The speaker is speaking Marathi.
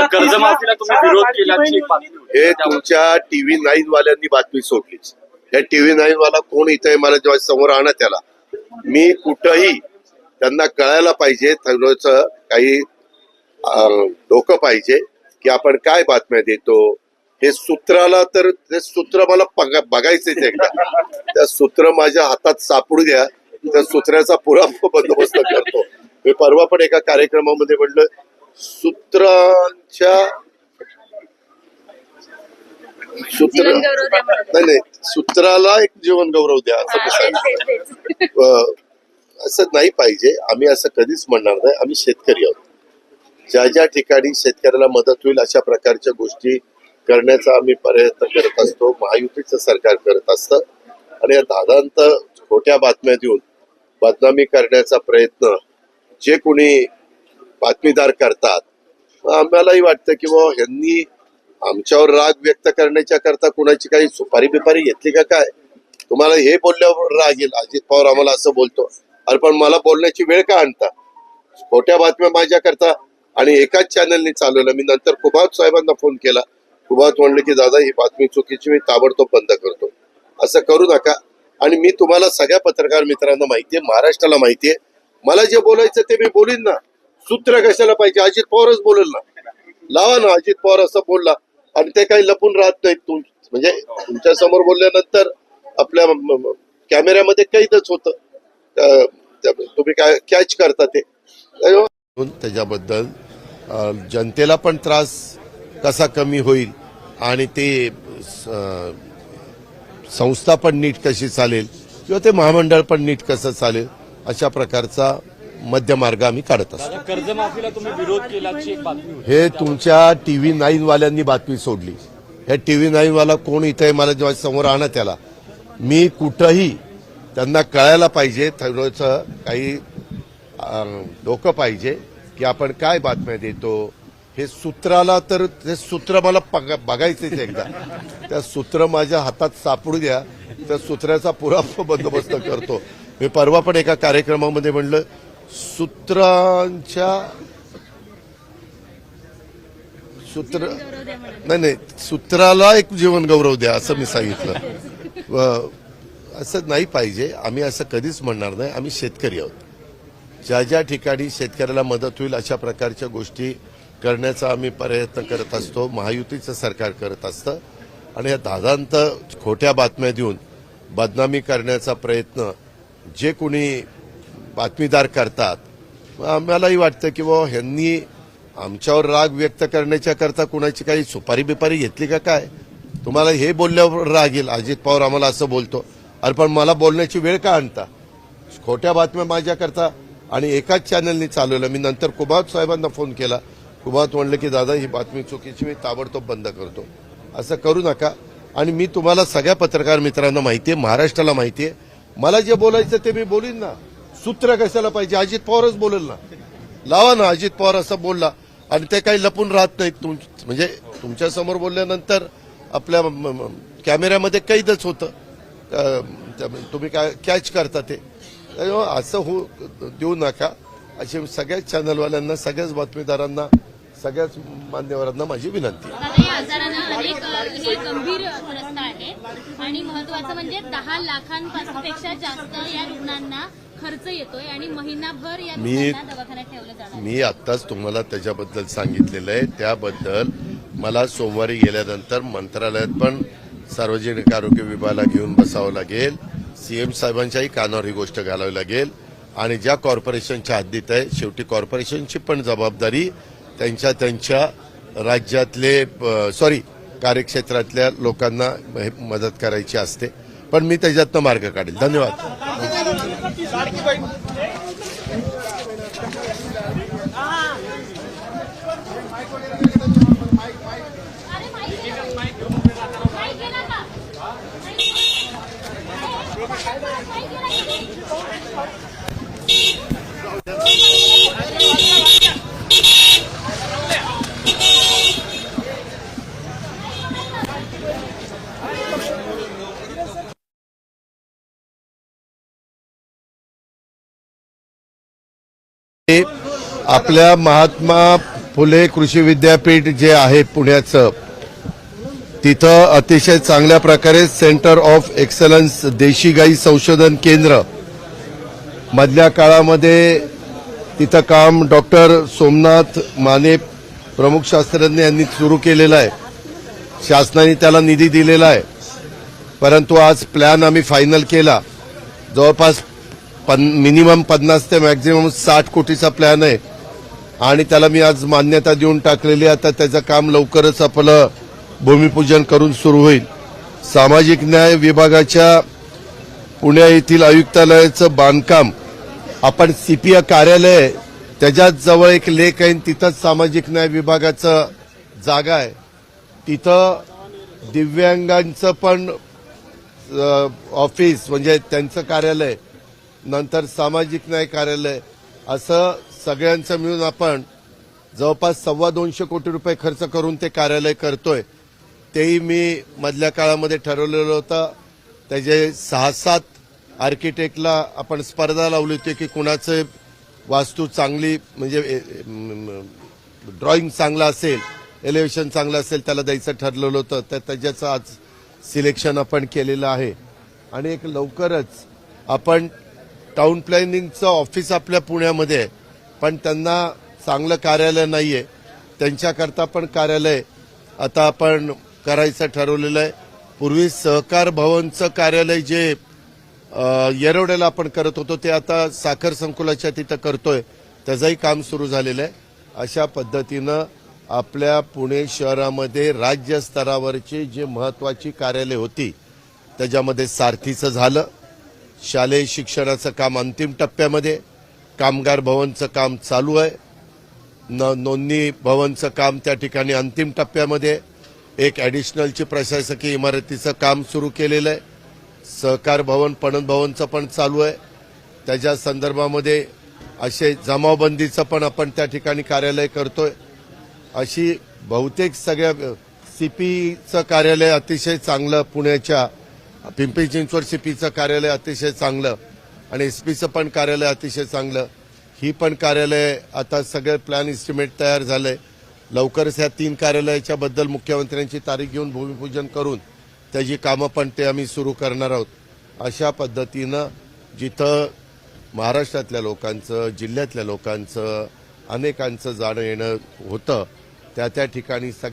कर्जमाफीला तुम्ही विरोध. हे तुमच्या टीव्ही नाईन वाल्यांनी बातमी सोडलीच. या टीव्ही नाईन वाला कोण इथे आहे मला जेव्हा समोर आणा त्याला. मी कुठंही त्यांना कळायला पाहिजे काही डोकं पाहिजे की आपण काय बातम्या देतो. हे सूत्राला तर ते सूत्र मला बघा- बघायचंच एकदा. त्या सूत्र माझ्या हातात सापडू द्या. त्या सूत्राचा पुरा बंदोबस्त करतो. मी परवा पण एका कार्यक्रमामध्ये म्हटलं सूत्रांच्या सूत्र द्या मला. नाही नाही. सूत्राला एक जीवन गौरव द्या असं अं, असं नाही पाहिजे. आम्ही असं कधीच म्हणणार नाही. आम्ही शेतकरी आहोत. ज्या ज्या ठिकाणी शेतकऱ्याला मदत होईल अशा प्रकारच्या गोष्टी करण्याचा आम्ही प्रयत्न करत असतो. महायुतीचं सरकार करत असतं. आणि या दादांत खोट्या बातम्या देऊन बदनामी करण्याचा प्रयत्न जे कोणी बातमीदार करतात आम्हालाही वाटतं की बाबा ह्यांनी आमच्यावर राग व्यक्त करण्याच्या करता कुणाची काही सुपारी बिपारी घेतली का काय? तुम्हाला हे बोलल्यावर राग येईल. अजित पवार आम्हाला असं बोलतो. अरे पण मला बोलण्याची वेळ का आणता? खोट्या बातम्या माझ्या करता आणि एकाच चॅनलने चालवलं मी नंतर कुभात साहेबांना फोन केला. कुभात म्हणले की दादा ही बातमी चुकीची मी ताबडतोब बंद करतो. असं करू नका. आणि मी तुम्हाला सगळ्या पत्रकार मित्रांना माहितीये महाराष्ट्राला माहितीये मला जे बोलायचं ते मी बोलीन ना. सूत्र कशाला पाहिजे? अजित पवारच बोलेल ना. लावा ना अजित पवार असं बोलला. आणि ते काही लपून राहत नाहीत. तुम म्हणजे तुमच्यासमोर बोलल्यानंतर आपल्या कॅमेऱ्यामध्ये कैदच होत. तुम्ही काय कॅच करता ते. त्याच्याबद्दल जनतेला पण त्रास कसा कमी होईल आणि ते संस्था पण नीट कशी चालेल किंवा ते महामंडळ पण नीट कसं चालेल अशा प्रकारचा मध्यमार्ग आम्ही काढत असतो. आता कर्जमाफीला तुम्ही विरोध केल्याची एक बातमी होती. हे तुमच्या टीव्ही नाईन वाल्यांनी बातमी सोडली. हे टीव्ही नाईन वाला कोण इथे आहे मला जेव्हा समोर आणा त्याला. मी कुठंही त्यांना कळायला पाहिजे थोडंसं काही डोकं पाहिजे की आपण काय बातम्या देतो. हे सूत्राला तर ते सूत्र मला बघा- बघायचंच एकदा. त्या सूत्र माझ्या हातात सापडू द्या. त्या सूत्राचा पुरा बंदोबस्त करतो. मी परवा पण एका कार्यक्रमामध्ये म्हणलं सूत्रांच्या सूत्र. नाही नाही सूत्राला एक जीवन गौरव द्या असं मी सांगितलं. असं नाही पाहिजे. आम्ही असं कधीच म्हणणार नाही. आम्ही शेतकरी आहोत. ज्या ज्या ठिकाणी शेतकऱ्याला मदत होईल अशा प्रकारच्या गोष्टी करण्याचा आम्ही प्रयत्न करत असतो. महायुतीचं सरकार करत असतं. आणि या दादांत खोट्या बातम्या देऊन बदनामी करण्याचा प्रयत्न जे कोणी बातमीदार करतात. मग आम्हालाही वाटतं की बा ह्यांनी आमच्यावर राग व्यक्त करण्याच्या करता कुणाची काही सुपारी बिपारी घेतली का काय? तुम्हाला हे बोलल्यावर राग येईल. अजित पवार आम्हाला असं बोलतो. अरे पण मला बोलण्याची वेळ का आणता? खोट्या बातम्या माझ्याकरता आणि एकाच चॅनलनी चालवलं मी नंतर कुबात साहेबांना फोन केला. कुबात म्हणलं की दादा ही बातमी चुकीची मी ताबडतोब बंद करतो. असं करू नका. आणि मी तुम्हाला सगळ्या पत्रकार मित्रांना आहे महाराष्ट्राला माहिती आहे मला जे बोलायचं ते मी बोलीन ना. सूत्र कशाला पाहिजे? अजित पवारच बोलेल ना. लावा ना अजित पवार असं बोलला. आणि ते काही लपून राहत नाहीत तुम म्हणजे तुमच्यासमोर बोलल्यानंतर आपल्या कॅमेऱ्यामध्ये कैदच होतं. तुम्ही काय कॅच करता ते. असं हो देऊ नका. अशी सगळ्याच चॅनलवाल्यांना सगळ्याच बातमीदारांना सगळ्याच मान्यवरांना माझी विनंती आणि महत्वाचं म्हणजे दहा लाखांपेक्षा जास्त या रुग्णांना खर्च येतोय आणि महिनाभर या मी- रुग्णांना दवाखान्यात ठेवलं जाणार आहे. मी आत्ताच तुम्हाला त्याच्याबद्दल सांगितलेलं आहे. त्याबद्दल मला सोमवारी गेल्यानंतर मंत्रालयात पण सार्वजनिक आरोग्य विभागाला घेऊन बसावं लागेल. सीएम साहेबांच्याही कानावर ही गोष्ट घालावी लागेल. आणि ज्या कॉर्पोरेशनच्या हद्दीत आहे शेवटी कॉर्पोरेशनची पण जबाबदारी त्यांच्या त्यांच्या राज्यातले सॉरी कार्यक्षेत्रातल्या लोकांना हे मदत करायची असते. पण मी त्याच्यातनं मार्ग काढेल. धन्यवाद. काय केलं का? काय केलं का? ते आपल्या महात्मा फुले कृषी विद्यापीठ जे आहे पुण्याचं तिथं अतिशय चांगल्या प्रकारे सेंटर ऑफ एक्सलन्स देशी गाई संशोधन केंद्र मधल्या काळामध्ये तिथं काम डॉक्टर सोमनाथ माने प्रमुख शास्त्रज्ञ यांनी सुरू केलेलं आहे. शासनाने त्याला निधी दिलेला आहे. परंतु आज प्लॅन आम्ही फायनल केला. जवळपास पन मिनिमम पन्नास ते मॅक्झिमम साठ कोटीचा प्लॅन आहे. आणि त्याला मी आज मान्यता देऊन टाकलेली आता त्याचं काम लवकरच आपलं भूमिपूजन करून सुरू होईल. सामाजिक न्याय विभागाच्या पुणे येथील आयुक्तालयाचं बांधकाम आपण सीपीआय कार्यालय त्याच्याच जवळ एक लेक आहे आणि तिथंच सामाजिक न्याय विभागाचं जागा आहे. तिथं दिव्यांगांचं पण ऑफिस म्हणजे त्यांचं कार्यालय नंतर सामाजिक न्याय कार्यालय असं सगळ्यांचं मिळून आपण जवळपास सव्वा दोनशे कोटी रुपये खर्च करून ते कार्यालय करतोय. तेही मी मधल्या काळामध्ये ठरवलेलं होतं. त्याचे सहा सात आर्किटेक्टला आपण स्पर्धा लावली होती की कुणाचं वास्तू चांगली म्हणजे ड्रॉइंग चांगलं असेल एलिव्हेशन चांगलं असेल त्याला द्यायचं ठरलेलं होतं. तर त्याच्याचं आज सिलेक्शन आपण केलेलं आहे. आणि एक लवकरच आपण टाउन प्लॅनिंगचं ऑफिस आपल्या पुण्यामध्ये आहे पण त्यांना चांगलं कार्यालय नाही आहे त्यांच्याकरता पण कार्यालय आता आपण करायचं ठरवलेलं आहे. पूर्वी सहकार भवनचं कार्यालय जे येरवड्याला आपण करत होतो ते आता साखर संकुलाच्या तिथं करतोय. त्याचंही काम सुरू झालेलं आहे. अशा पद्धतीनं आपल्या पुणे शहरामध्ये राज्य स्तरावरची जी महत्वाची कार्यालय होती त्याच्यामध्ये सारथीचं झालं. शालेय शिक्षणाचं काम अंतिम टप्प्यामध्ये कामगार भवनचं काम चालू आहे. न नोंदणी भवनचं काम त्या ठिकाणी अंतिम टप्प्यामध्ये एक ॲडिशनलची प्रशासकीय इमारतीचं काम सुरू केलेलं आहे. सहकार भवन पणन भवनचं पण चालू आहे. त्याच्या संदर्भामध्ये असे जमावबंदीचं पण आपण त्या ठिकाणी कार्यालय करतोय. अशी बहुतेक सगळ्या सीपीचं कार्यालय अतिशय चांगलं पुण्याच्या पिंपरी चिंचवड सीपीचं कार्यालय अतिशय चांगलं आणि एस पीचं पण कार्यालय अतिशय चांगलं. ही पण कार्यालय आता सगळे प्लॅन इस्टिमेट तयार झाले. लवकरच ह्या तीन कार्यालयाच्या बद्दल मुख्यमंत्र्यांची तारीख घेऊन भूमिपूजन करून त्याची कामं पण ते आम्ही सुरू करणार आहोत. अशा पद्धतीनं जिथं महाराष्ट्रातल्या लोकांचं जिल्ह्यातल्या लोकांचं अनेकांचं जाणं येणं होतं त्या त्या ठिकाणी सगळ्या